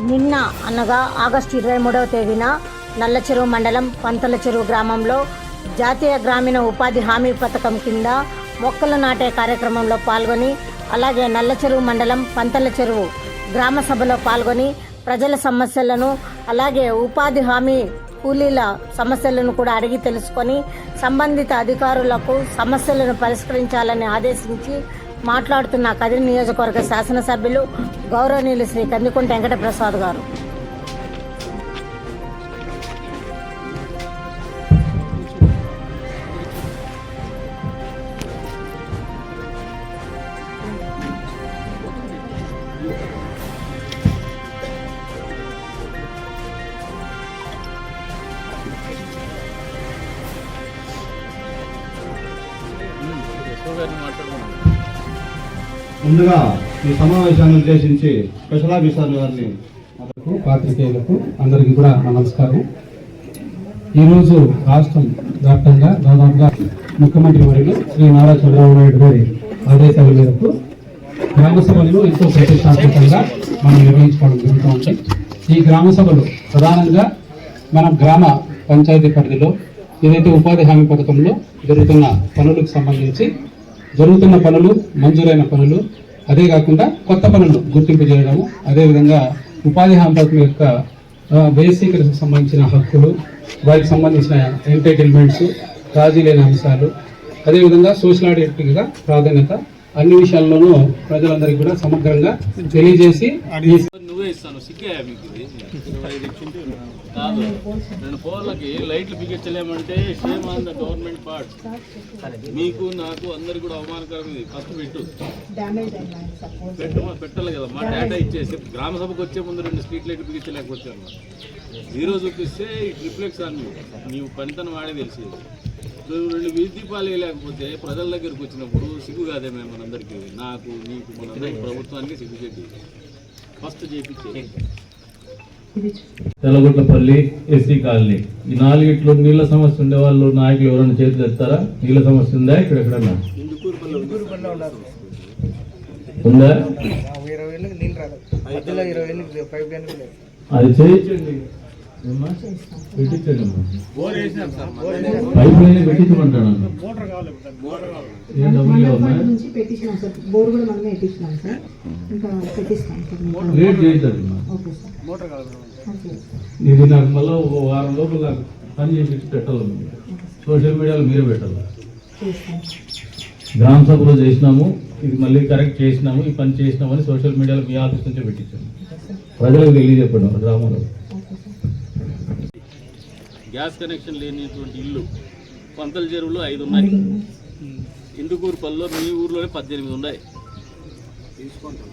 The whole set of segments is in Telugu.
నిన్న అనగా ఆగస్టు ఇరవై మూడవ తేదీన నల్లచెరువు మండలం పంతల చెరువు గ్రామంలో జాతీయ గ్రామీణ ఉపాధి హామీ పథకం కింద మొక్కలు నాటే కార్యక్రమంలో పాల్గొని అలాగే నల్లచెరువు మండలం పంతల చెరువు గ్రామ సభలో పాల్గొని ప్రజల సమస్యలను అలాగే ఉపాధి హామీ కూలీల సమస్యలను కూడా అడిగి తెలుసుకొని సంబంధిత అధికారులకు సమస్యలను పరిష్కరించాలని ఆదేశించి మాట్లాడుతున్న కదిరి నియోజకవర్గ శాసనసభ్యులు గౌరవనీయులు శ్రీ కందికుంట వెంకట ప్రసాద్ గారు ముందుగా ఈ సమావేశాన్ని ఉద్దేశించి స్పెషల్ ఆఫీసర్ గారిని పాత్రికేయులకు అందరికీ కూడా నా నమస్కారం. ఈరోజు రాష్ట్రం వ్యాప్తంగా దాదాపుగా ముఖ్యమంత్రి వర్యులు శ్రీ నారా చంద్రబాబు నాయుడు గారి ఆదేశాల మేరకు గ్రామ సభలను ఎంతో ప్రతిష్టాత్మకంగా మనం నిర్వహించుకోవడం జరుగుతూ ఈ గ్రామ సభలు ప్రధానంగా మన గ్రామ పంచాయతీ పరిధిలో ఏదైతే ఉపాధి హామీ పథకంలో జరుగుతున్న పనులకు సంబంధించి జరుగుతున్న పనులు మంజూరైన పనులు అదే కాకుండా కొత్త పనులు గుర్తింపు చేయడము అదేవిధంగా ఉపాధి హామీ పథకం యొక్క బేసికలకు సంబంధించిన హక్కులు వారికి సంబంధించిన ఎంటైటిల్మెంట్స్ రాజీ లేని అంశాలు అదేవిధంగా సోషల్ ఆడిట్గా ప్రాధాన్యత అన్ని విషయాల్లోనూ ప్రజలందరికీ కూడా సమగ్రంగా తెలియజేసి ఈ నువ్వే ఇస్తాను సిగ్గా మీకు కాదు రెండు పోర్లకి లైట్లు బిగించలేమంటే shame on the government part మీకు నాకు అందరికి కూడా అవమానకరం ఇది ఫస్ట్ పెట్టు పెట్టు పెట్టాలి కదా మా డేటా ఇచ్చేసి గ్రామ సభకు వచ్చే ముందు రెండు స్ట్రీట్ లైట్లు బిగించలేకపోతే జీరో చూపిస్తే ఇట్ రిఫ్లెక్ట్స్ ఆన్ నీవు పనితనం వాడే తెలిసేది నువ్వు రెండు వీధి లేకపోతే ప్రజల దగ్గరికి వచ్చినప్పుడు సిగ్గు కాదే మేము మనందరికీ నాకు నీకు మనందరికీ ప్రభుత్వానికి సిగ్గు చెప్పి తెల్లగుట్లపల్లి ఎస్సీ కాలనీ. ఈ నాలుగిట్లో నీళ్ళ సమస్య ఉండే వాళ్ళు నాయకులు ఎవరైనా చేతులు ఎత్తారా నీళ్ళ సమస్య ఉందా? ఇక్కడ ఎక్కడన్నా? ఉందా. అది చేయించండి. బోర్ కూడా మనమే సార్ ఇంకా పెట్టిస్తాం సార్ లేట్ ఓకే సార్ ఇది నాకు మళ్ళీ ఒక వారం లోపల నాకు పని చేసి పెట్టాలి సోషల్ మీడియాలో మీరే పెట్టాలి గ్రామ సభలో చేసినాము. ఇది మళ్ళీ కరెక్ట్ చేసినాము. ఈ పని చేసినామని సోషల్ మీడియాలో మీ ఆఫీస్ నుంచే పెట్టించాము. ప్రజలకు తెలియజెప్పడం గ్రామంలో. గ్యాస్ కనెక్షన్ లేనిటువంటి ఇల్లు పంతల చెరువులో ఐదు ఉన్నాయి. ఇందుకూరుపల్లిలో మీ ఊర్లోనే పద్దెనిమిది ఉన్నాయి.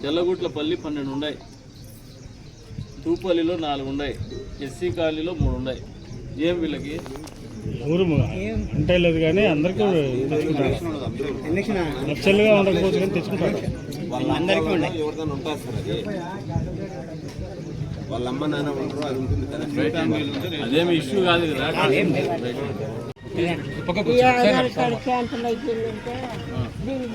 తెల్లగుట్లపల్లి పన్నెండు ఉన్నాయి. తూపల్లిలో నాలుగు ఉన్నాయి. ఎస్సీ కాలనీలో మూడు ఉన్నాయి. ఏం వీళ్ళకి? ఊరు అంటే లేదు కానీ అందరికీ కానీ తెచ్చుకుంటారు. ఉండే. అదేమి ఇష్యూ కాదు కదా. ఈ ఆధార్ కార్డు క్యాన్సిల్ అయిపోయిందంటే దీని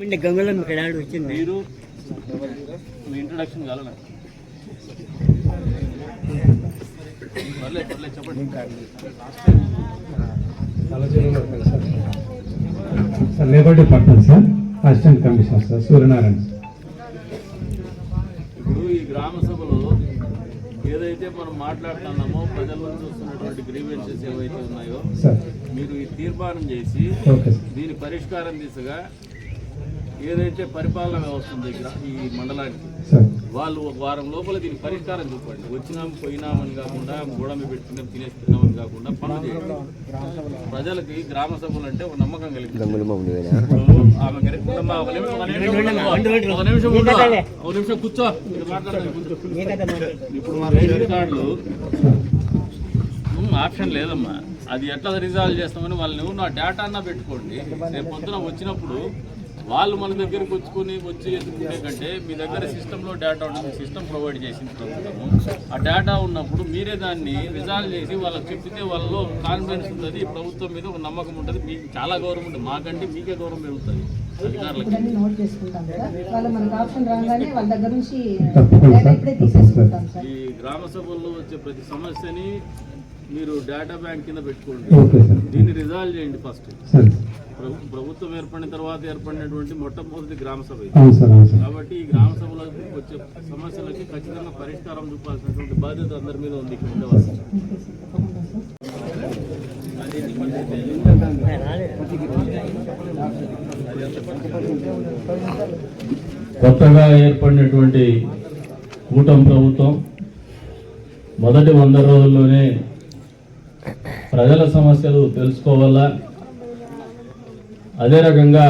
దీని గంగలో ఇక్కడ వచ్చింది మీరు మీ ఇంట్రడక్షన్ పర్లేదు పర్లేదు చెప్పండి sir labour department sir. Assistant commissioner sir. Suryanarayana ఇప్పుడు ఈ గ్రామ సభలో ఏదైతే మనం మాట్లాడుతున్నామో ప్రజల నుంచి వస్తున్నటువంటి గ్రీవెన్సెస్ ఏవైతే ఉన్నాయో మీరు ఈ తీర్మానం చేసి దీని పరిష్కారం దిశగా ఏదైతే పరిపాలన వ్యవస్థ ఉంది ఇక్కడ ఈ మండలానికి సార్. వాళ్ళు ఒక వారం లోపల దీని పరిష్కారం చూపండి. వచ్చినాం పోయినామని కాకుండా గోడమి పెట్టుకున్నాం తినేస్తున్నామని కాకుండా పనులు చేయండి. ప్రజలకి గ్రామ సభలు అంటే ఒక నమ్మకం కలిగింది. ఒక నిమిషం, ఒక నిమిషం కూర్చో. ఇప్పుడు మా రేషన్ కార్డులు ఉమ్, ఆప్షన్ లేదమ్మా. అది ఎట్లా రిజాల్వ్ చేస్తామని వాళ్ళు నువ్వు నా డేటా అన్నా పెట్టుకోండి. రేపు పొద్దున వచ్చినప్పుడు వాళ్ళు మన దగ్గరికి వచ్చుకొని వచ్చి ఎదుర్కొనే కంటే మీ దగ్గర సిస్టంలో డేటా ఉంటుంది సిస్టమ్ ప్రొవైడ్ చేసింది ప్రభుత్వము. ఆ డేటా ఉన్నప్పుడు మీరే దాన్ని రిజాల్వ్ చేసి వాళ్ళకి చెప్తే వాళ్ళలో కాన్ఫిడెన్స్ ఉంటుంది ప్రభుత్వం మీద ఒక నమ్మకం ఉంటుంది. మీకు చాలా గౌరవం ఉంటుంది. మాకంటే మీకే గౌరవం పెరుగుతుంది. ఈ గ్రామ సభల్లో వచ్చే ప్రతి సమస్యని మీరు డేటా బ్యాంక్ కింద పెట్టుకోండి. ఓకే సార్ దీన్ని రిజాల్వ్ చేయండి ఫస్ట్ ప్రభుత్వం ఏర్పడిన తర్వాత ఏర్పడినటువంటి మొట్టమొదటి గ్రామ సభ కాబట్టి ఈ గ్రామ సభలో వచ్చే సమస్యలకి ఖచ్చితంగా పరిష్కారం చూపాల్సినటువంటి బాధ్యత అందరి మీద ఉంది ఇక్కడ కొత్తగా ఏర్పడినటువంటి కూటమి ప్రభుత్వం మొదటి వంద రోజుల్లోనే ప్రజల సమస్యలు తెలుసుకోవాలా? అదే రకంగా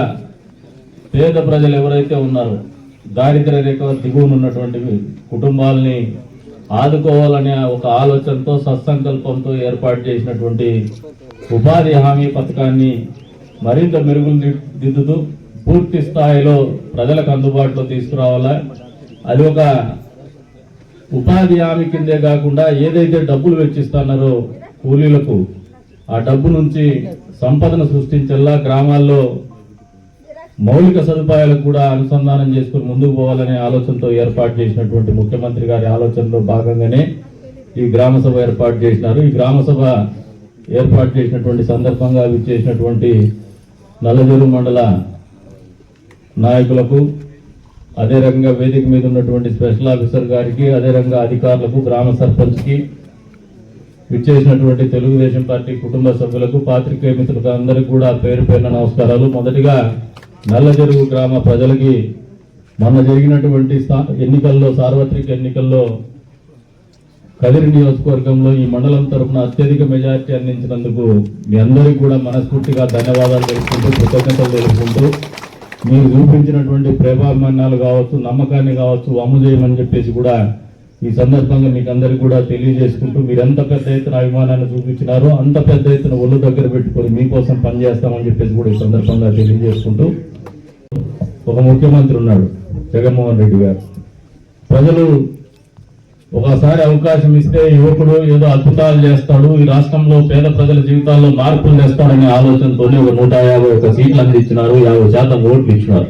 పేద ప్రజలు ఎవరైతే ఉన్నారో దారిద్ర రేఖ దిగువన ఉన్నటువంటి కుటుంబాలని ఆదుకోవాలనే ఒక ఆలోచనతో సత్సంకల్పంతో ఏర్పాటు చేసినటువంటి ఉపాధి హామీ పథకాన్ని మరింత మెరుగులు దిద్దుతూ పూర్తి స్థాయిలో ప్రజలకు అందుబాటులో తీసుకురావాలా? అది ఒక ఉపాధి హామీ కిందే కాకుండా ఏదైతే డబ్బులు వెచ్చిస్తున్నారో కూలీలకు ఆ డబ్బు నుంచి సంపదను సృష్టించేలా గ్రామాల్లో మౌలిక సదుపాయాలకు కూడా అనుసంధానం చేసుకుని ముందుకు పోవాలనే ఆలోచనతో ఏర్పాటు చేసినటువంటి ముఖ్యమంత్రి గారి ఆలోచనలో భాగంగానే ఈ గ్రామ సభ ఏర్పాటు చేసినారు. ఈ గ్రామ సభ ఏర్పాటు చేసినటువంటి సందర్భంగా విచ్చేసినటువంటి నల్లజూరు మండల నాయకులకు అదే రకంగా వేదిక మీద ఉన్నటువంటి స్పెషల్ ఆఫీసర్ గారికి అదే రకంగా అధికారులకు గ్రామ సర్పంచ్కి విచ్చేసినటువంటి తెలుగుదేశం పార్టీ కుటుంబ సభ్యులకు పాత్రికేయ మిత్రులకు అందరికీ కూడా పేరు పేరున నమస్కారాలు. మొదటిగా నల్లజెరుగు గ్రామ ప్రజలకి మొన్న జరిగినటువంటి ఎన్నికల్లో సార్వత్రిక ఎన్నికల్లో కదిరి నియోజకవర్గంలో ఈ మండలం తరఫున అత్యధిక మెజారిటీ అందించినందుకు మీ అందరికీ కూడా మనస్ఫూర్తిగా ధన్యవాదాలు తెలుపుకుంటూ కృతజ్ఞతలు తెలుపుకుంటూ మీరు చూపించినటువంటి ప్రేమాభిమానాలు కావచ్చు నమ్మకాన్ని కావచ్చు అమ్ము చేయమని చెప్పేసి కూడా ఈ సందర్భంగా మీకు అందరికీ కూడా తెలియజేసుకుంటూ మీరు ఎంత పెద్ద ఎత్తున అభిమానాన్ని చూపించినారో అంత పెద్ద ఎత్తున ఒళ్ళు దగ్గర పెట్టుకొని మీకోసం పనిచేస్తామని చెప్పేసి కూడా ఈ సందర్భంగా తెలియజేసుకుంటూ ఒక ముఖ్యమంత్రి ఉన్నాడు జగన్మోహన్ రెడ్డి గారు. ప్రజలు ఒకసారి అవకాశం ఇస్తే యువకుడు ఏదో అద్భుతాలు చేస్తాడు ఈ రాష్ట్రంలో పేద ప్రజల జీవితాల్లో మార్పులు తెస్తాడనే ఆలోచనతోనే ఒక నూట యాభై ఒక సీట్లు అందించినారు యాభై శాతం ఓట్లు ఇచ్చినారు.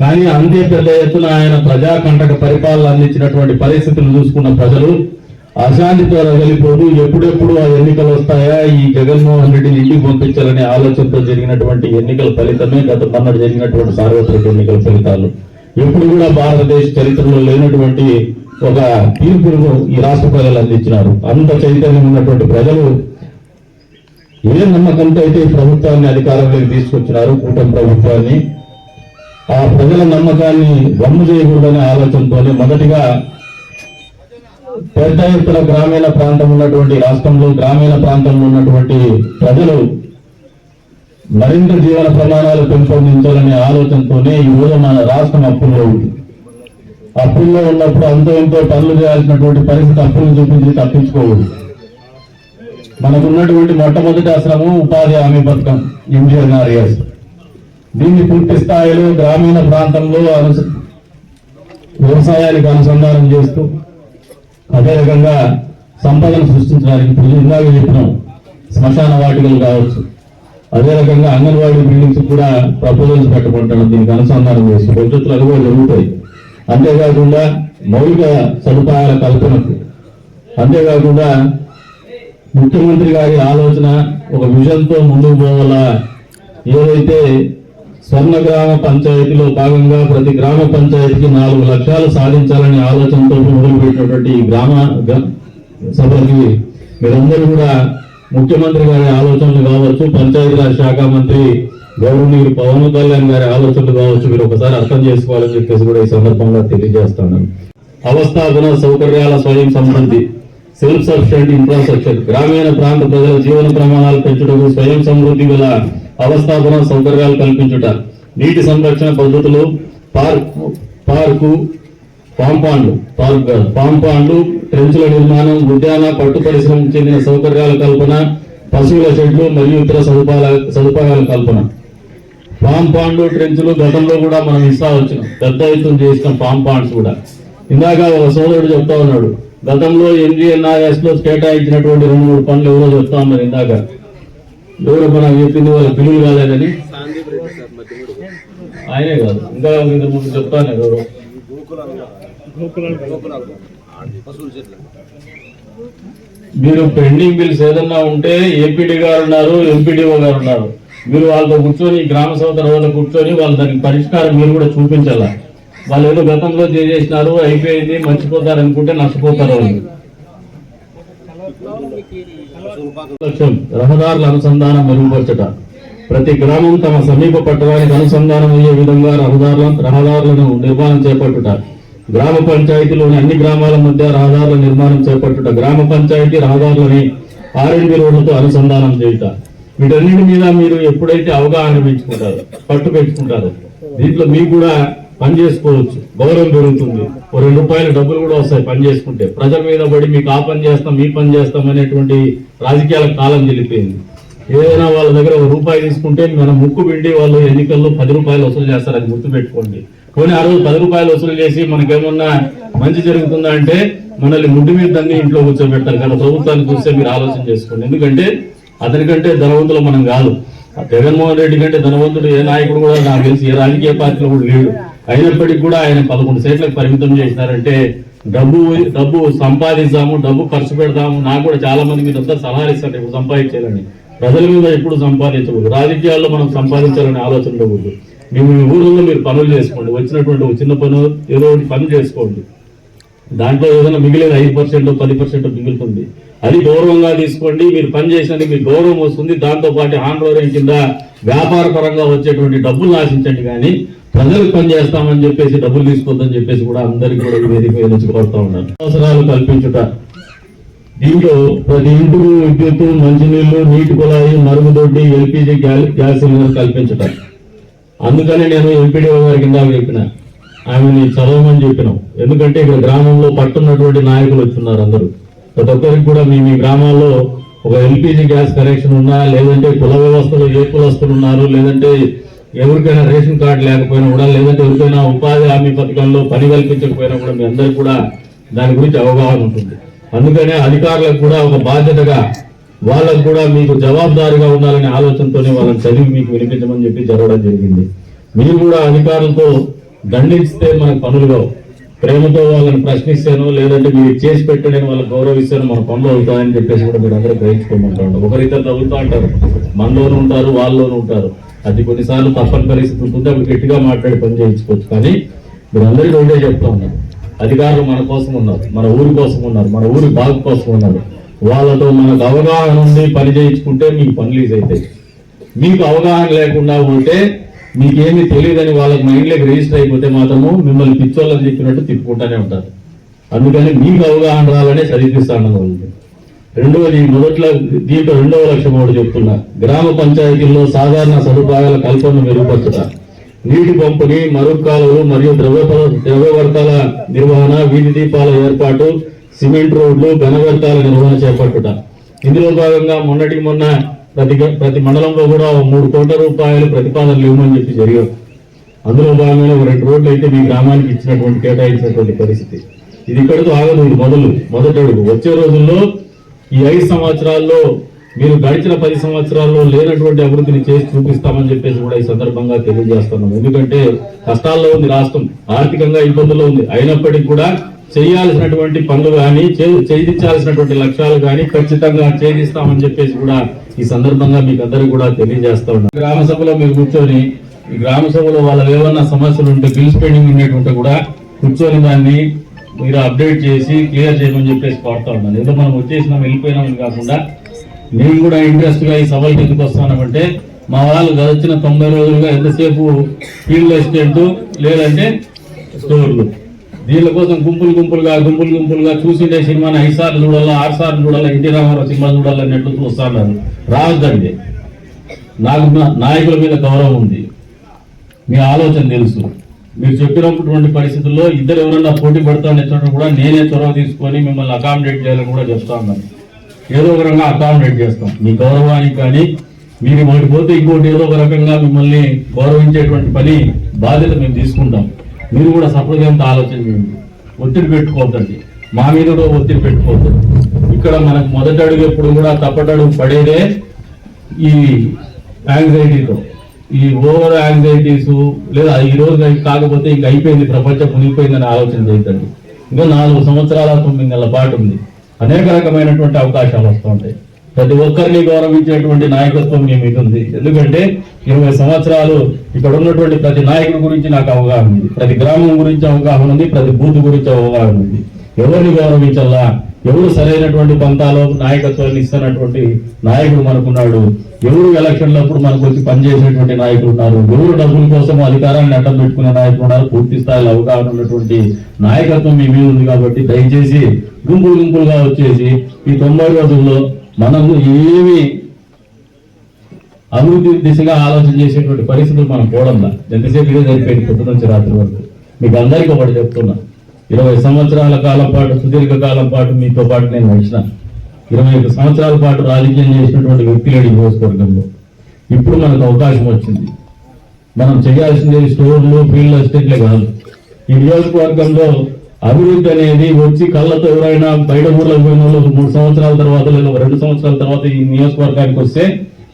కానీ అంతే పెద్ద ఎత్తున ఆయన ప్రజాకంటక పరిపాలన అందించినటువంటి పరిస్థితులు చూసుకున్న ప్రజలు అశాంతితో రగిలిపోతూ ఎప్పుడెప్పుడు ఆ ఎన్నికలు వస్తాయా? ఈ జగన్మోహన్ రెడ్డిని ఇంటికి పంపించాలనే ఆలోచనతో జరిగినటువంటి ఎన్నికల ఫలితమే గత మొన్నటి జరిగినటువంటి సార్వత్రిక ఎన్నికల ఫలితాలు. ఎప్పుడు కూడా భారతదేశ చరిత్రలో లేనటువంటి ఒక తీర్పును ఈ రాష్ట్ర ప్రజలు అందించినారు. అంత చైతన్యం ఉన్నటువంటి ప్రజలు ఏ నమ్మకంతో అయితే ప్రభుత్వాన్ని అధికారంలోకి తీసుకొచ్చినారు కూటమి ప్రభుత్వాన్ని ఆ ప్రజల నమ్మకాన్ని బొమ్మ చేయకూడదనే ఆలోచనతోనే మొదటిగా పెద్ద ఎత్తున గ్రామీణ ప్రాంతం ఉన్నటువంటి రాష్ట్రంలో గ్రామీణ ప్రాంతంలో ఉన్నటువంటి ప్రజలు మరింత జీవన ప్రమాణాలు పెంపొందించాలనే ఆలోచనతోనే ఈ రోజు మన రాష్ట్రం అప్పుల్లో ఉంది. అప్పుల్లో ఉన్నప్పుడు అంతో ఎంతో పనులు చేయాల్సినటువంటి పరిస్థితి అప్పులను చూపించి తప్పించుకోవద్దు మనకున్నటువంటి మొట్టమొదటి ఆశ్రమం ఉపాధి హామీ పథకం ఎంజీఎన్ఆర్ఎస్ దీన్ని పూర్తి స్థాయిలో గ్రామీణ ప్రాంతంలో అనుస వ్యవసాయానికి అనుసంధానం చేస్తూ అదే రకంగా సంపదను సృష్టించడానికి ఇందాక చెప్పినాం శ్మశాన వాటికలు కావచ్చు. అదే రకంగా అంగన్వాడీ బిల్డింగ్స్ కూడా ప్రపోజల్స్ పెట్టబడ్డాను దీనికి అనుసంధానం చేసి భవిష్యత్తులో అవి కూడా జరుగుతాయి. అంతేకాకుండా మౌలిక సదుపాయాల కల్పనకు అంతేకాకుండా ముఖ్యమంత్రి గారి ఆలోచన ఒక విజన్తో ముందుకు పోవాలా? ఏదైతే స్వర్ణ గ్రామ పంచాయతీలో భాగంగా ప్రతి గ్రామ పంచాయతీకి నాలుగు లక్ష్యాలు సాధించాలనే ఆలోచనతో మొదలుపెట్టినటువంటి ఈ గ్రామ గ్ర- సభలకి మీరందరూ కూడా ముఖ్యమంత్రి గారి ఆలోచనలు కావచ్చు పంచాయతీరాజ్ శాఖ మంత్రి గౌరవనీయులు పవన్ కళ్యాణ్ గారి ఆలోచనలు కావచ్చు మీరు ఒకసారి అర్థం చేసుకోవాలని చెప్పేసి కూడా ఈ సందర్భంగా తెలియజేస్తాను. అవస్థాపన సౌకర్యాల స్వయం సంబంధి సెల్ఫ్ సఫిషియెంట్ ఇన్ఫ్రాస్ట్రక్చర్ గ్రామీణ ప్రాంత ప్రజల జీవన ప్రమాణాలు పెంచడం స్వయం సమృద్ధి గల అవస్థాపన సౌకర్యాలు కల్పించుట. నీటి సంరక్షణ పద్ధతులు పార్క్ పార్కు పాంపాండ్లు పార్క్ పాంపాండ్లు ట్రెంచ్ల నిర్మాణం ఉద్యాన పట్టు పరిశ్రమకు చెందిన సౌకర్యాల కల్పన పశువుల షెడ్లు మరియు ఇతర సదుపాయాల సదుపాయాల కల్పన. పాంపాండ్లు ట్రెంచ్లు ట్రెంచులు గతంలో కూడా మనం ఇస్తా వచ్చినాం. పెద్ద ఎత్తున చేసిన పాంపాండ్స్ కూడా. ఇందాక ఒక సోదరుడు చెప్తా ఉన్నాడు గతంలో ఎంజీఎన్ఆర్ఎస్లో కేటాయించినటువంటి రెండు మూడు పనులు ఎవరో చెప్తా ఉన్నారు ఇందాక. ఎవరు మనం చెప్పింది వాళ్ళ పిల్లలు కాలేదని ఆయనే కాదు. ఇంకా ఇద్దరు ముందు చెప్తాను ఎవరు. మీరు పెండింగ్ బిల్స్ ఏదన్నా ఉంటే ఏపీడీ గారు ఉన్నారు ఎంపీడీఓ గారు ఉన్నారు. మీరు వాళ్ళతో కూర్చొని గ్రామ సభ తర్వాత కూర్చొని వాళ్ళు దానికి పరిష్కారం మీరు కూడా చూపించాల? వాళ్ళు ఏదో గతంలో చేసేసినారు అయిపోయింది మర్చిపోతారు అనుకుంటే నష్టపోతారు వాళ్ళు. లక్ష్యం రహదారుల అనుసంధానం మెరుగుపరచట. ప్రతి గ్రామం తమ సమీప పట్టణానికి అనుసంధానం అయ్యే విధంగా రహదారుల రహదారులను నిర్మాణం చేపట్టుట. గ్రామ పంచాయతీలోని అన్ని గ్రామాల మధ్య రహదారుల నిర్మాణం చేపట్టుట. గ్రామ పంచాయతీ రహదారులని ఆర్ఎండ్బి రోడ్లతో అనుసంధానం చేయుట. వీటన్నిటి మీద మీరు ఎప్పుడైతే అవగాహన పెంచుకుంటారు పట్టు పెంచుకుంటారు దీంట్లో మీకు కూడా పని చేసుకోవచ్చు గౌరవం పెరుగుతుంది ఓ రెండు రూపాయల డబ్బులు కూడా వస్తాయి పని చేసుకుంటే. ప్రజల మీద పడి మీకు ఆ పని చేస్తాం ఈ పని చేస్తాం అనేటువంటి రాజకీయాల కాలం చెల్లిపోయింది ఏదైనా వాళ్ళ దగ్గర ఒక రూపాయి తీసుకుంటే మన ముక్కు పిండి వాళ్ళు ఎన్నికల్లో పది రూపాయలు వసూలు చేస్తారు అది గుర్తుపెట్టుకోండి. పోనీ ఆ రోజు పది రూపాయలు వసూలు చేసి మనకేమన్నా మంచి జరుగుతుందా అంటే మనల్ని ముడ్డు మీద దాన్ని ఇంట్లో కూర్చోబెడతారు. కానీ ప్రభుత్వాన్ని చూస్తే మీరు ఆలోచన చేసుకోండి. ఎందుకంటే అతనికంటే ధనవంతులు మనం కాదు. జగన్మోహన్ రెడ్డి కంటే ధనవంతుడు ఏ నాయకుడు కూడా నాకు తెలిసి ఏ రాజకీయ పార్టీలో కూడా లేడు. అయినప్పటికీ కూడా ఆయన పదకొండు సీట్లకు పరిమితం చేసినారంటే డబ్బు డబ్బు సంపాదిద్దాము డబ్బు ఖర్చు పెడతాము. నాకు కూడా చాలా మంది మీద అంతా సలహాలు ఇస్తారు ఇప్పుడు సంపాదించాలని. ప్రజల మీద ఎప్పుడు సంపాదించకూడదు. రాజకీయాల్లో మనం సంపాదించాలనే ఆలోచన ఉండకూడదు. మేము మీ ఊళ్ళో మీరు పనులు చేసుకోండి. వచ్చినటువంటి ఒక చిన్న పను ఏదో ఒకటి పని చేసుకోండి. దాంట్లో ఏదైనా మిగిలేదు ఐదు పర్సెంట్ పది పర్సెంట్ మిగులుతుంది. అది గౌరవంగా తీసుకోండి. మీరు పని చేసినందుకు మీకు గౌరవం వస్తుంది. దాంతో పాటు ఆందోళన కింద వ్యాపార పరంగా వచ్చేటువంటి డబ్బులు ఆశించండి కానీ ప్రజలకు పని చేస్తామని చెప్పేసి డబ్బులు తీసుకోవద్దని చెప్పేసి కూడా అందరికీ కూడా వేదిక మీద నుంచి కోరుతా ఉన్నాను. అవసరాలు కల్పించుట. దీంట్లో ప్రతి ఇంటికి విద్యుత్ మంచినీళ్ళు నీటి కుళాయి మరుగుదొడ్డి ఎల్పిజి గ్యాస్ సిలిండర్ కల్పించటం. అందుకని నేను ఎంపీడీఓ గారికి కింద చెప్పిన. ఆమెని చదవమని చెప్పినాం. ఎందుకంటే ఇక్కడ గ్రామంలో పట్టున్నటువంటి నాయకులు వచ్చున్నారు అందరూ. ప్రతి ఒక్కరికి కూడా మీ మీ గ్రామాల్లో ఒక ఎల్పిజి గ్యాస్ కనెక్షన్ ఉన్నా లేదంటే కుల వ్యవస్థలో ఏ కులస్తులు ఉన్నారు లేదంటే ఎవరికైనా రేషన్ కార్డు లేకపోయినా కూడా లేదంటే ఎవరికైనా ఉపాధి హామీ పథకంలో పని కల్పించకపోయినా కూడా మీ అందరికి కూడా దాని గురించి అవగాహన ఉంటుంది. అందుకనే అధికారులకు కూడా ఒక బాధ్యతగా వాళ్ళకు కూడా మీకు జవాబుదారీగా ఉండాలనే ఆలోచనతోనే వాళ్ళని చదివి మీకు వినిపించమని చెప్పి జరగడం జరిగింది. మీరు కూడా అధికారులతో దండిస్తే మనకు పనులు ప్రేమతో వాళ్ళని ప్రశ్నిస్తాను లేదంటే మీరు చేసి పెట్టండి వాళ్ళకి గౌరవిస్తాను మన పనులు అవుతాయని చెప్పేసి కూడా మీరు అందరూ గ్రహించుకోమంటారు. ఒకరిద్దరు తగులుతూ అంటారు మనలోనూ ఉంటారు వాళ్ళలోనూ ఉంటారు. అది కొన్నిసార్లు తప్పని పరిస్థితి ఉంటుంది అప్పుడు గట్టిగా మాట్లాడి పని చేయించుకోవచ్చు. కానీ మీరు అందరికీ ఒకటే చెప్తా ఉన్నారు అధికారులు మన కోసం ఉన్నారు మన ఊరి కోసం ఉన్నారు మన ఊరి బాగు కోసం ఉన్నారు. వాళ్ళతో మనకు అవగాహన ఉండి పని చేయించుకుంటే మీకు పనులు ఈజీ అవుతాయి. మీకు అవగాహన లేకుండా ఉంటే మీకేమీ తెలియదని వాళ్ళకి మైండ్లోకి రిజిస్టర్ అయిపోతే మాత్రము మిమ్మల్ని పిచ్చోళ్ళని చెప్పినట్టు తిప్పుకుంటానే ఉంటారు. అందుకని మీకు అవగాహన రావాలనే చదివిస్తాను ఉంది. రెండవది మొదట్లో దీంట్లో రెండవ లక్ష్యం ఒకటి చెప్తున్నా. గ్రామ పంచాయతీల్లో సాధారణ సదుపాయాల కల్పన మెరుగుపరచుట. నీటి పంపిణీ మరుగు కాలువలు మరియు ద్రవ్య ద్రవ్యవర్తాల నిర్వహణ వీధి దీపాల ఏర్పాటు సిమెంట్ రోడ్లు ఘన వ్యర్థాల నిర్వహణ చేపట్టుట. ఇందులో భాగంగా మొన్నటికి మొన్న ప్రతి గ- ప్రతి మండలంలో కూడా మూడు కోట్ల రూపాయలు ప్రతిపాదనలు ఇవ్వమని చెప్పి జరిగారు అందులో భాగంగానే ఒక రెండు రోడ్లు అయితే మీ గ్రామానికి ఇచ్చినటువంటి కేటాయించినటువంటి పరిస్థితి. ఇది ఇక్కడితో ఆగదు మొదలు మొదటి అడుగు వచ్చే రోజుల్లో ఈ ఐదు సంవత్సరాల్లో మీరు గడిచిన పది సంవత్సరాల్లో లేనటువంటి అభివృద్ధిని చేసి చూపిస్తామని చెప్పేసి కూడా ఈ సందర్భంగా తెలియజేస్తున్నాం. ఎందుకంటే కష్టాల్లో ఉంది రాష్ట్రం ఆర్థికంగా ఇబ్బందుల్లో ఉంది. అయినప్పటికీ కూడా చేయాల్సినటువంటి పనులు కానీ చేయించాల్సినటువంటి లక్ష్యాలు కానీ ఖచ్చితంగా ఛేదిస్తామని చెప్పేసి కూడా ఈ సందర్భంగా మీకు అందరికి కూడా తెలియజేస్తా ఉన్నాం. గ్రామ సభలో మీరు కూర్చొని గ్రామ సభలో వాళ్ళ ఏమన్నా సమస్యలు ఉంటే బిల్స్ పెండింగ్ ఉండేటుంటే కూడా కూర్చొని దాన్ని మీరు అప్డేట్ చేసి క్లియర్ చేయమని చెప్పేసి కోరుతా ఉన్నాను. ఏదో మనం వచ్చేసినాం వెళ్ళిపోయినామని కాకుండా మేము కూడా ఇంట్రెస్ట్గా ఈ సభలకు ఎందుకు వస్తున్నామంటే మా వాళ్ళు గడిచిన తొంభై రోజులుగా ఎంతసేపు ఫీల్డ్ అసిస్టెంట్ లేదంటే స్టోర్లు. దీని కోసం గుంపులు గుంపులుగా గుంపులు గుంపులుగా చూసిండే సినిమాని ఐదు సార్లు చూడాలా ఆరు సార్లు చూడాలా ఎన్టీ రామారావు సినిమా చూడాలన్నట్టు చూస్తాను రావద్దండి. నాకు నాయకుల మీద గౌరవం ఉంది. మీ ఆలోచన తెలుసు. మీరు చెప్పినటువంటి పరిస్థితుల్లో ఇద్దరు ఎవరన్నా పోటీ పడతానని కూడా నేనే చొరవ తీసుకొని మిమ్మల్ని అకామిడేట్ చేయాలని కూడా చెప్తా ఉన్నాను. ఏదో ఒక రకంగా అకామిడేట్ చేస్తాం. మీ గౌరవానికి కానీ మీరు ఒకటి పోతే ఇంకోటి ఏదో ఒక రకంగా మిమ్మల్ని గౌరవించేటువంటి పని బాధ్యత మేము తీసుకుంటాం. మీరు కూడా సఫలతంతో ఆలోచన చేయండి. ఒత్తిడి పెట్టుకోవద్దండి. మా మీద కూడా ఒత్తిడి పెట్టుకోవద్దు. ఇక్కడ మనకు మొదటి అడుగు ఎప్పుడు కూడా తప్పటడుగు పడేదే ఈ యాంగ్జైటీతో ఈ ఓవర్ యాంగ్జైటీస్ లేదా ఈ రోజు కాకపోతే ఇంక అయిపోయింది ప్రపంచం మునిగిపోయిందని ఆలోచన చేయకండి ఇంకా నాలుగు సంవత్సరాల తొమ్మిది నెలల పాటు ఉంది. అనేక రకమైనటువంటి అవకాశాలు వస్తూ ఉంటాయి. ప్రతి ఒక్కరిని గౌరవించేటువంటి నాయకత్వం మీ మీద ఉంది. ఎందుకంటే ఇరవై సంవత్సరాలు ఇక్కడ ఉన్నటువంటి ప్రతి నాయకుడి గురించి నాకు అవగాహన ఉంది. ప్రతి గ్రామం గురించి అవగాహన ఉంది ప్రతి బూత్ గురించి అవగాహన ఉంది. ఎవరిని గౌరవించాలా? ఎవరు సరైనటువంటి పంతాలో నాయకత్వాన్ని ఇస్తున్నటువంటి నాయకుడు మనకున్నాడు? ఎవరు ఎలక్షన్లప్పుడు మనకు వచ్చి పనిచేసేటువంటి నాయకులు ఉన్నారు? ఎవరు డబ్బుల కోసం అధికారాన్ని అడ్డం పెట్టుకునే నాయకులు ఉన్నారు? పూర్తి స్థాయిలో అవగాహన ఉన్నటువంటి నాయకత్వం మీ మీద ఉంది కాబట్టి దయచేసి గుంపులు గుంపులుగా వచ్చేసి ఈ తొంభై రోజుల్లో మనము ఏమి అభివృద్ధి దిశగా ఆలోచన చేసేటువంటి పరిస్థితులు మనం పోవడంలా ఎంతసేపు ఇదే సరిపోయింది పొద్దు నుంచి రాత్రి వరకు. మీకు అందరికీ ఒకటి చెప్తున్నా. ఇరవై సంవత్సరాల కాలం పాటు సుదీర్ఘ కాలం పాటు మీతో పాటు నేను నడిచిన ఇరవై ఐదు సంవత్సరాల పాటు రాజకీయం చేసినటువంటి వ్యక్తి నియోజకవర్గంలో. ఇప్పుడు మనకు అవకాశం వచ్చింది. మనం చేయాల్సింది స్టోర్లు ఫీల్డ్ ఎస్టేట్లే కాదు. ఈ నియోజకవర్గంలో అభివృద్ధి అనేది వచ్చి కళ్ళతో ఎవరైనా బయట ఊర్లకు పోయిన వాళ్ళు మూడు సంవత్సరాల తర్వాత లేదా రెండు సంవత్సరాల తర్వాత ఈ నియోజకవర్గానికి వస్తే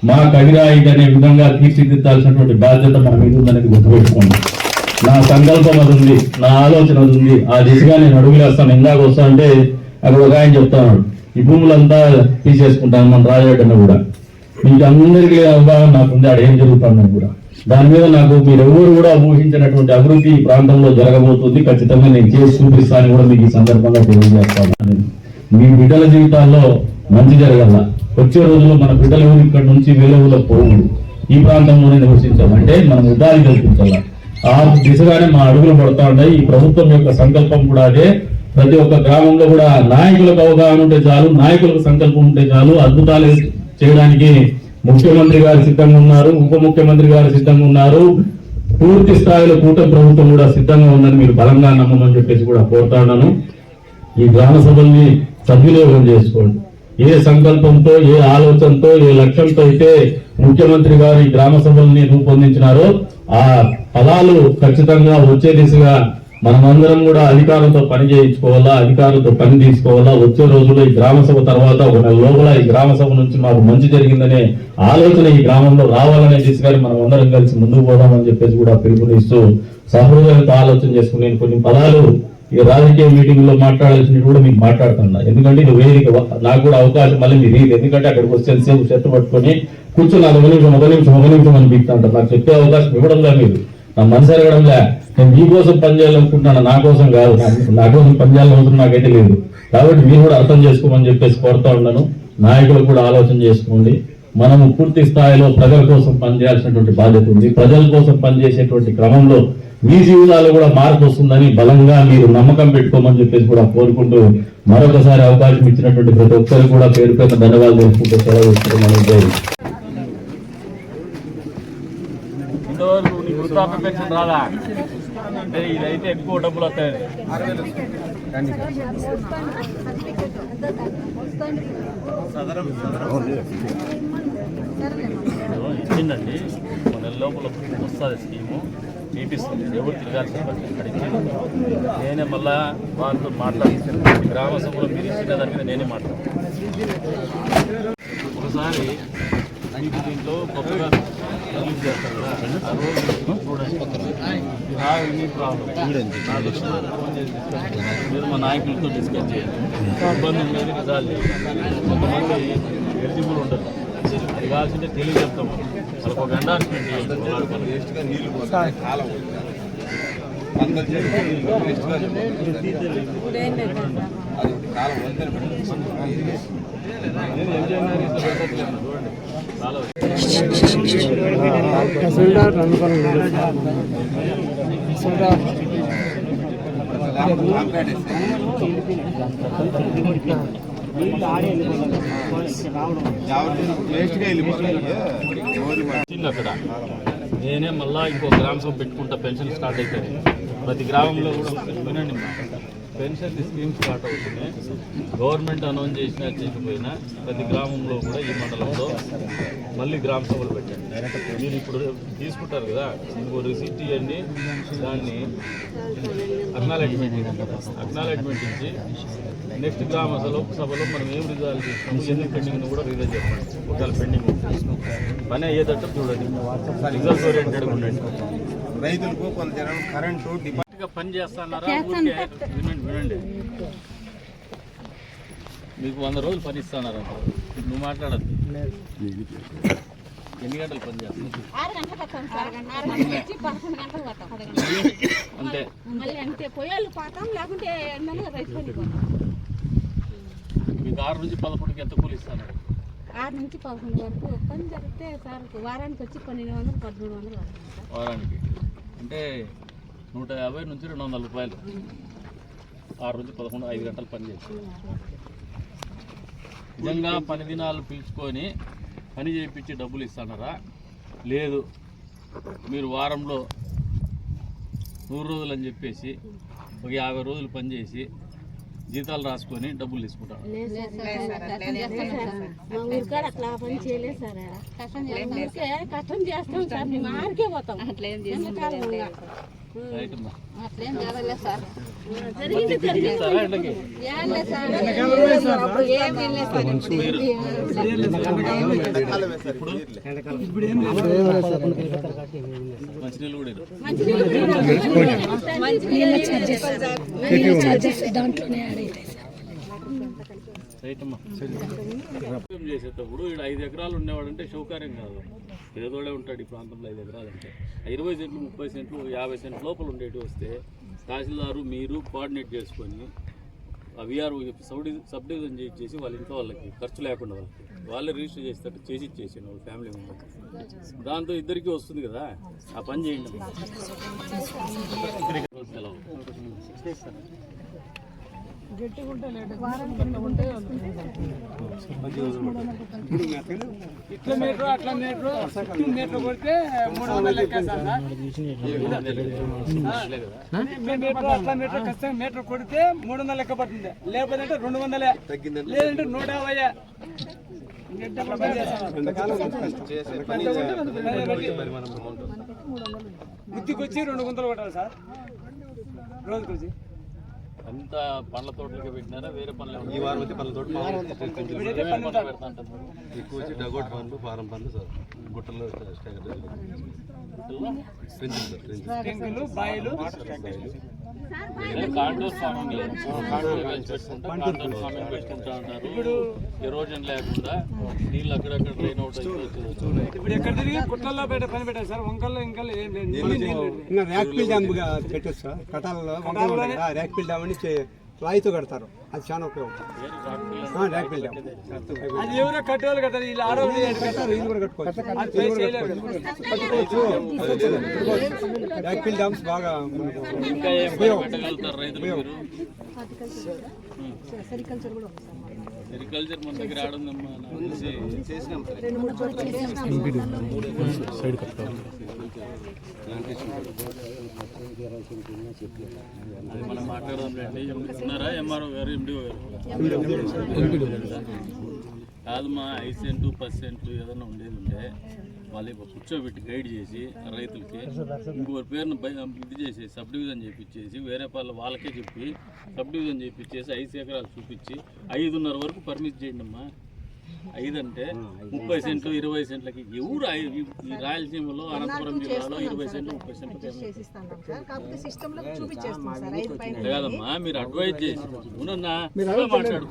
మా కవిరా అనే విధంగా తీర్చిదిద్దాల్సినటువంటి బాధ్యత మన మీద ఉందనేది గుర్తుపెట్టుకోండి. నా సంకల్పం అది ఉంది నా ఆలోచన అది ఉంది. ఆ దిశగా నేను అడుగులేస్తాను ఇందాక వస్తా అంటే అక్కడ ఒక ఆయన చెప్తాను. ఈ భూములంతా తీసేసుకుంటాను మన రాజరెడ్డిని కూడా. మీకు అందరికీ అవగాహన నాకు ఉంది ఆడ ఏం జరుగుతుందని కూడా. దాని మీద నాకు మీరు ఎవరు కూడా ఊహించినటువంటి అభివృద్ధి ఈ ప్రాంతంలో జరగబోతుంది. ఖచ్చితంగా నేను చేసి చూపిస్తాను కూడా మీకు ఈ సందర్భంగా తెలియజేస్తాను. మీ బిడ్డల జీవితాల్లో మంచి జరగల. వచ్చే రోజుల్లో మన బిడ్డలు ఎవరు ఇక్కడ నుంచి వేరే ఊళ్ళో పోవు ఈ ప్రాంతంలోనే నివసించాలంటే మనం ఉపాధి కల్పించాలా ఆ దిశగానే మా అడుగులు పడతా ఉన్నాయి. ఈ ప్రభుత్వం యొక్క సంకల్పం కూడా అదే. ప్రతి ఒక్క గ్రామంలో కూడా నాయకులకు అవగాహన ఉంటే చాలు నాయకులకు సంకల్పం ఉంటే చాలు అద్భుతాలు చేయడానికి ముఖ్యమంత్రి గారు సిద్ధంగా ఉన్నారు ఉప ముఖ్యమంత్రి గారు సిద్ధంగా ఉన్నారు. పూర్తి స్థాయిలో కూటమి ప్రభుత్వం కూడా సిద్ధంగా ఉందని మీరు బలంగా నమ్మమని చెప్పేసి కూడా కోరుతా ఉన్నాను. ఈ గ్రామ సభల్ని సద్వినియోగం చేసుకోండి. ఏ సంకల్పంతో ఏ ఆలోచనతో ఏ లక్ష్యంతో అయితే ముఖ్యమంత్రి గారు ఈ గ్రామ సభల్ని రూపొందించినారో ఆ ఫలాలు ఖచ్చితంగా వచ్చే దిశగా మనమందరం కూడా అధికారులతో పని చేయించుకోవాలా అధికారులతో పని తీసుకోవాలా? వచ్చే రోజుల్లో ఈ గ్రామ సభ తర్వాత ఒక నెల లోపల ఈ గ్రామ సభ నుంచి మాకు మంచి జరిగిందనే ఆలోచన ఈ గ్రామంలో రావాలనే దిశగాని మనం అందరం కలిసి ముందుకు పోదామని చెప్పేసి కూడా పిలుపునిస్తూ సహృదయంతో ఆలోచన చేసుకుని నేను కొన్ని పదాలు ఈ రాజకీయ మీటింగ్లో మాట్లాడాల్సినవి కూడా మీకు మాట్లాడుతున్నా. ఎందుకంటే ఇది వేదిక నాకు కూడా అవకాశం మళ్ళీ మీరు ఎందుకంటే అక్కడికి వస్తే చెత్త పట్టుకొని కూర్చొని ఒక నిమిషం ఒక నిమిషం ఒక నిమిషం అని ఉంటారు. నాకు చెప్పే అవకాశం ఇవ్వడంలా మీరు. నా మనసు ఎరగడంలే నేను మీకోసం పనిచేయాలనుకుంటున్నాను నా కోసం కాదు. నా- నా కోసం పనిచేయాలని అవసరం నాకైతే లేదు. కాబట్టి మీరు కూడా అర్థం చేసుకోమని చెప్పేసి కోరుతా ఉన్నాను. నాయకులు కూడా ఆలోచన చేసుకోండి. మనము పూర్తి స్థాయిలో ప్రజల కోసం పనిచేయాల్సినటువంటి బాధ్యత ఉంది. ప్రజల కోసం పనిచేసేటువంటి క్రమంలో మీ జీవితాలు కూడా మార్పు వస్తుందని బలంగా మీరు నమ్మకం పెట్టుకోమని చెప్పేసి కూడా కోరుకుంటూ మరొకసారి అవకాశం ఇచ్చినటువంటి ప్రతి ఒక్కరికి కూడా పేరు పేరు ధన్యవాదాలు తెలుసుకుంటూ సెలవు ఇస్తున్నాను. వృద్ధాప్య పెన్షన్ రాదా అంటే ఇదైతే ఎక్కువ డబ్బులు వస్తాయి. ఇచ్చిందండి. ఒక నెల లోపల వస్తుంది స్కీము. తీపిస్తుంది. ఎవరు తిరగాల్సిన అడిగి నేనే మళ్ళా వాళ్ళతో మాట్లాడుతున్నాను. గ్రామ సభలో మీరు ఇచ్చిన దాని మీద నేనే మాట్లాడుతాను ఒకసారి దీంట్లో కొత్తగా మీరు మా నాయకులతో డిస్కస్ చేయండి ఇబ్బంది ఉండేది నిజాలు కొంతమంది ఎలిజిబుల్ ఉండదు అది కావాల్సింటే తెలియ చెప్తాం వాళ్ళకి ఒక ఎండార్స్మెంట్ చేయండి వాళ్ళ అది ఎంజాయ్ చేస్తే పెట్టట్లేదు, చూడండి చాలా అక్కడ నేనే మళ్ళా ఇంకో గ్రామ సభ పెట్టుకుంటా పెన్షన్ స్టార్ట్ అవుతుంది ప్రతి గ్రామంలో కూడా వినండి మా. పెన్షన్ స్కీమ్ స్టార్ట్ అవుతుంది. గవర్నమెంట్ అనౌన్స్ చేసినా చేయకపోయినా ప్రతి గ్రామంలో కూడా ఈ మండలంలో మళ్ళీ గ్రామ సభలు పెట్టండి. మీరు ఇప్పుడు తీసుకుంటారు కదా ఇంకో రిసీప్ట్ ఇవ్వండి. దాన్ని అక్నాలెడ్జ్మెంట్ అక్నాలెడ్జ్మెంట్ ఇచ్చి నెక్స్ట్ గ్రామ సభలో సభలో మనం ఏం రిజాల్వ్ చేస్తాము ఎందుకు పెండింగ్ కూడా రిజల్ట్ చెప్పండి ఒకవేళ పెండింగ్ పని అయ్యేటట్టు చూడండి. రిజల్ట్ ఓరియంటెడ్గా ఉండండి. రైతులకు కొంత కరెంటు గట్టిగా పని చేస్తున్నారా? వినండి వినండి. మీకు వంద రోజులు పని ఇస్తున్నారు నువ్వు మాట్లాడద్దు. ఎన్ని గంటలు పని గంటలకు అంతే మీకు ఆరు నుంచి పదకొండుకి ఎంత కూలి ఇస్తున్నారు? ఆరు నుంచి పదకొండు వరకు పని జరిగితే సార్ వారానికి వచ్చి పన్నెండు వందలు పదమూడు వందలు. వారానికి. అంటే నూట యాభై నుంచి రెండు వందల రూపాయలు. ఆరు నుంచి పదకొండు ఐదు గంటలు పని చేసి. నిజంగా పని దినాలు పిలుచుకొని పని చేయించి డబ్బులు ఇస్తున్నారా లేదు. మీరు వారంలో నూరు రోజులు అని చెప్పేసి ఒక యాభై రోజులు పని చేసి జీతాలు రాసుకొని డబ్బులు తీసుకుంటారు? లేదు సార్, కష్టం చేస్తాం సార్. మేము పోతాం. ఎండాకాలంగా. రైట్ అమ్మా అట్లేం చేసేటప్పుడు ఇక్కడ ఐదు ఎకరాలు ఉండేవాడంటే శౌకార్యం కాదు. పేదోడే ఉంటాడు ఈ ప్రాంతంలో ఐదు ఎకరాలు అంటే. ఆ ఇరవై సెంట్లు ముప్పై సెంట్లు యాభై సెంట్లు లోపల ఉండేటివి వస్తే తహసీల్దారు మీరు కోఆర్డినేట్ చేసుకొని ఆ విఆర్ సబ్ సబ్ డివిజన్ చేసి వాళ్ళ ఇంట్లో వాళ్ళకి ఖర్చు లేకుండా వాళ్ళకి వాళ్ళే రిజిస్టర్ చేసేటట్టు చేసి ఇచ్చేసాను వాళ్ళ ఫ్యామిలీ మెంబర్ దాంతో ఇద్దరికి వస్తుంది కదా ఆ పని చేయండి. సెలవు. ఇట్లా మీటర్ అట్లా మీటర్ కొడితే మూడు వందల లెక్క మీటర్ అట్లా మీటర్ ఖచ్చితంగా మీటర్ కొడితే మూడు వందల లెక్క పడుతుంది. లేకపోతే రెండు వందలే. లేదంటే నూట యాభై బుద్ధికి వచ్చి రెండు గుంతలు కొట్టాలి సార్. రోజుకి వచ్చి అంత పండ్ల తోటలకి పెట్టినారా? వేరే పనులు ఈ వారం వచ్చి పండ్ల తోట ఎక్కువ వచ్చి డగోట్ పనులు ఫారం పనులు సార్. గుట్టల్లో ఉంటారు. ఎరోజన్ లేకుండా నీళ్ళు అక్కడక్కడ డ్రైన్ అవుట్ అయిపోతుంది ఇప్పుడు ఎక్కడ తిరిగి గుట్టల్లో పెట్టే పని పెట్టారు సార్? వంకల్లో ఇంకా ఏం లేదు. లేదు. ర్యాక్పిల్ డ్యామ్ పెట్టచ్చు? సార్ కటాలలో కదా, ర్యాక్పిల్ డ్యామ్ అని చే- రాయితో కడతారు. అది చాలా ఉపయోగం. ఆ, ర్యాక్పిల్ డ్యామ్ అది ఎవరో కట్టేవాళ్ళు కట్టారు వీళ్ళు ఆడవాళ్ళు ఏడు కట్టారు ఇది కూడా కట్టుకోవచ్చు. ర్యాక్పిల్ డ్యామ్స్ బాగా సెరికల్చర్ మన దగ్గర ఆడుందమ్మా రెండు మనం మాట్లాడదాం ఎంఆర్ఓ గారు ఎండిఓ కాదమ్మా ఐదు సెంటు పది సెంటు ఏదైనా ఉండేది ఉంటే వాళ్ళు కూర్చోబెట్టి గైడ్ చేసి రైతులకి ఇంకొకరి పేరును ఇది చేసి సబ్ డివిజన్ చేపించేసి వేరే పనులు వాళ్ళకే చెప్పి సబ్ డివిజన్ చేపించేసి ఐదు ఎకరాలు చూపించి ఐదున్నర వరకు పర్మిట్ చేయండి అమ్మా ఐదు. అంటే ముప్పై సెంట్లు ఇరవై సెంట్లకి ఎవరు ఈ రాయలసీమలో అనంతపురం జిల్లాలో ఇరవై సెంట్లు ముప్పై సెంట్లు కాదమ్మా మీరు అడ్వైజ్ చేసి అవునన్నా మాట్లాడు